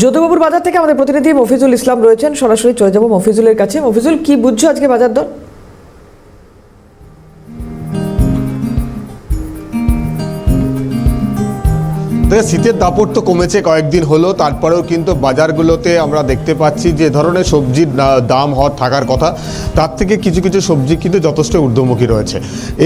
যদুবাবুর বাজার থেকে আমাদের প্রতিনিধি মফিজুল ইসলাম রয়েছেন। সরাসরি চলে যাব মফিজুলের কাছে। মফিজুল, কি বুঝছ আজকে বাজার দর? তবে শীতের দাপট তো কমেছে, কয়েকদিন হলো। তারপরেও কিন্তু বাজারগুলোতে আমরা দেখতে পাচ্ছি যে ধরনের সবজির দাম হওয়ার থাকার কথা, তার থেকে কিছু কিছু সবজি কিন্তু যথেষ্ট ঊর্ধ্বমুখী রয়েছে।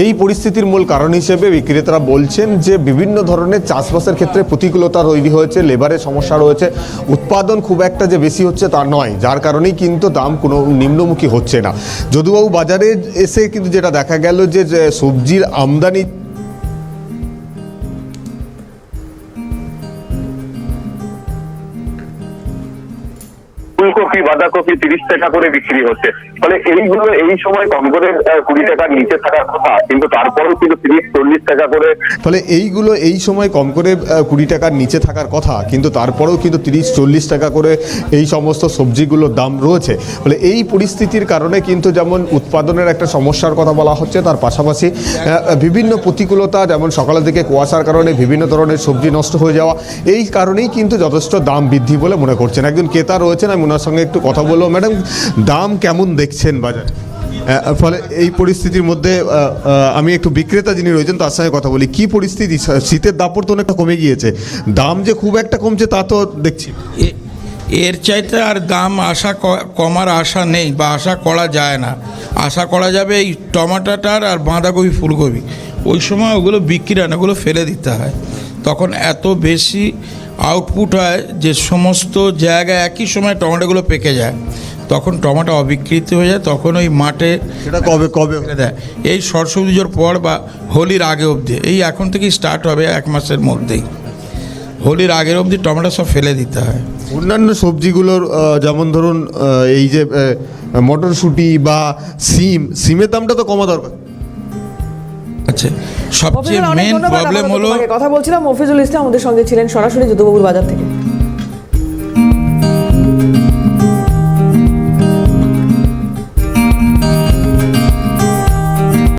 এই পরিস্থিতির মূল কারণ হিসেবে বিক্রেতারা বলছেন যে বিভিন্ন ধরনের চাষবাসের ক্ষেত্রে প্রতিকূলতা তৈরি হয়েছে, লেবারের সমস্যা রয়েছে। উৎপাদন খুব একটা যে বেশি হচ্ছে তা নয়, যার কারণেই কিন্তু দাম কোনো নিম্নমুখী হচ্ছে না। যদুবাবু বাজারে এসে কিন্তু যেটা দেখা গেল যে সবজির আমদানি ফুলকপি বাঁধাকপি তিরিশ টাকা করে বিক্রি হচ্ছে। ফলে এইগুলো এই সময় কম করে কুড়ি টাকার নিচে থাকার কথা। কিন্তু তারপরেও কিন্তু তিরিশ, চল্লিশ টাকা করে ফলে এইগুলো এই সময় কম করে কুড়ি টাকার নিচে থাকার কথা। কিন্তু তারপরেও কিন্তু তিরিশ, চল্লিশ টাকা করে এই সমস্ত সবজিগুলোর দাম রয়েছে। ফলে এই পরিস্থিতির কারণে কিন্তু যেমন উৎপাদনের একটা সমস্যার কথা বলা হচ্ছে, তার পাশাপাশি বিভিন্ন প্রতিকূলতা, যেমন সকালের দিকে কুয়াশার কারণে বিভিন্ন ধরনের সবজি নষ্ট হয়ে যাওয়া, এই কারণেই কিন্তু যথেষ্ট দাম বৃদ্ধি বলে মনে করছেন। একজন ক্রেতা রয়েছেন, আমি ওনার সঙ্গে একটু কথা বলব ম্যাডাম, দাম কেমন দেখছেন বাজার? ফলে এই পরিস্থিতির মধ্যে আমি একটু বিক্রেতা যিনি রয়েছেন তার সঙ্গে কথা বলি। কি পরিস্থিতি? শীতের দাপট তো অনেকটা কমে গিয়েছে। দাম যে খুব একটা কমছে তা তো দেখছি। এর চাইতে আর দাম আশা কমার আশা নেই বা আশা করা যায় না। আশা করা যাবে এই টমাটাটার আর বাঁধাকপি, ফুলকপি। ওই সময় ওগুলো বিক্রি না, ওগুলো ফেলে দিতে হয়। তখন এত বেশি আউটপুট হয় যে সমস্ত জায়গায় একই সময় টমেটোগুলো পেকে যায়। তখন টমেটো অবিকৃত হয়ে যায় তখন ওই মাঠে সেটা কবে কবে? দেয়। এই সরস্বতী পুজোর পর বা হোলির আগে অবধি এই এখন থেকেই স্টার্ট হবে এক মাসের মধ্যেই। হোলির আগের অবধি টমেটো সব ফেলে দিতে হয়। অন্যান্য সবজিগুলোর যেমন ধরুন এই যে মটরশুঁটি বা সিম সিমের দামটা তো কমা দরকার। আচ্ছা সবচেয়ে মেন প্রবলেম হলো কথা বলছিলাম। মফিজুল ইসলাম আমাদের সঙ্গে ছিলেন সরাসরি যুদ্ধবাবুর বাজার থেকে।